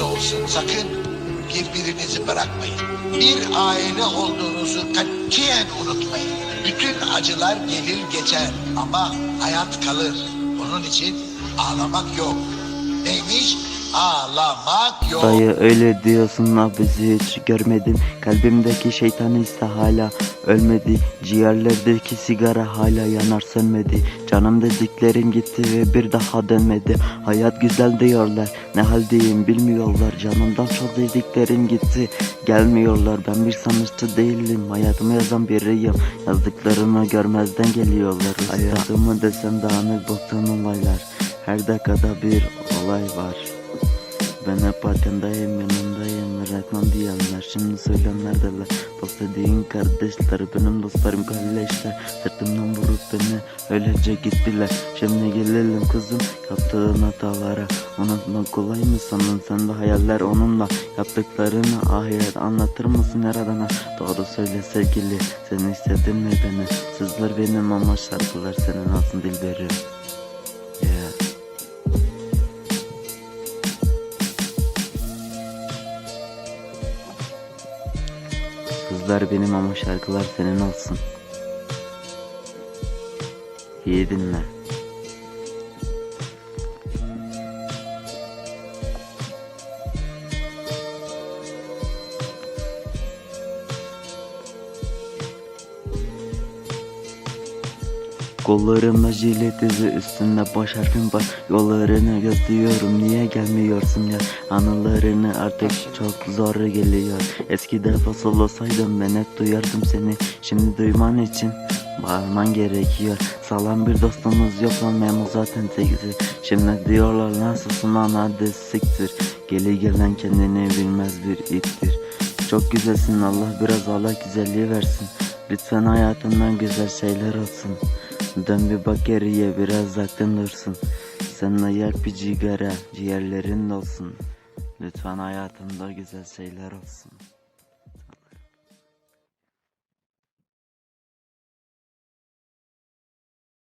olursa olsun sakın birbirinizi bırakmayın. Bir aile olduğunuzu katiyen unutmayın. Bütün acılar gelir geçer ama hayat kalır. Onun için ağlamak yok. Ağlamak yok. Dayı öyle diyorsun ama bizi hiç görmedin. Kalbimdeki şeytan ise hala ölmedi. Ciğerlerdeki sigara hala yanar sönmedi. Canım dediklerim gitti ve bir daha dönmedi. Hayat güzel diyorlar ne haldeyim bilmiyorlar. Canımdan çok dediklerim gitti gelmiyorlar. Ben bir sanatçı değilim hayatımı yazan biriyim. Yazdıklarımı görmezden geliyorlar. Usta. Hayatımı desem dağınık baktığım olaylar. Her dakikada bir olay var ben hep arkandayım yanındayım. Bırakmam diyenler Şimdi söyleyenlerdeler Dost dediğin kardeşler benim dostlarım kardeşler. Sırtımdan vurup beni öylece gittiler. Şimdi gelelim kızım yaptığın hatalara. Unutmak kolay mı sandın? Sen de hayaller onunla. Yaptıklarını ahiret anlatır mısın yaradana Doğru söyle sevgili sen istedin mi beni? Sızlar benim ama şarkılar senin olsun dilberim Kızlar benim ama şarkılar senin olsun. İyi dinle. Kollarımda jilet izi üstünde baş harfim var Yollarını gözlüyorum. Niye gelmiyorsun ya? Anılarını artık çok zor geliyor. Eskide fasıl olsaydım ben hep duyardım seni. Şimdi duyman için bağırman gerekiyor. Sağlam bir dostumuz yok lan memo zaten tekzi Şimdi diyorlar nasılsın lan hadi siktir. Geli gelen kendini bilmez bir ittir. Çok güzelsin Allah biraz Allah güzelliği versin. Lütfen hayatından güzel şeyler olsun Dön bir bak geriye biraz aklın dursun. Sen yak bir cigara ciğerlerin olsun Lütfen hayatında güzel şeyler olsun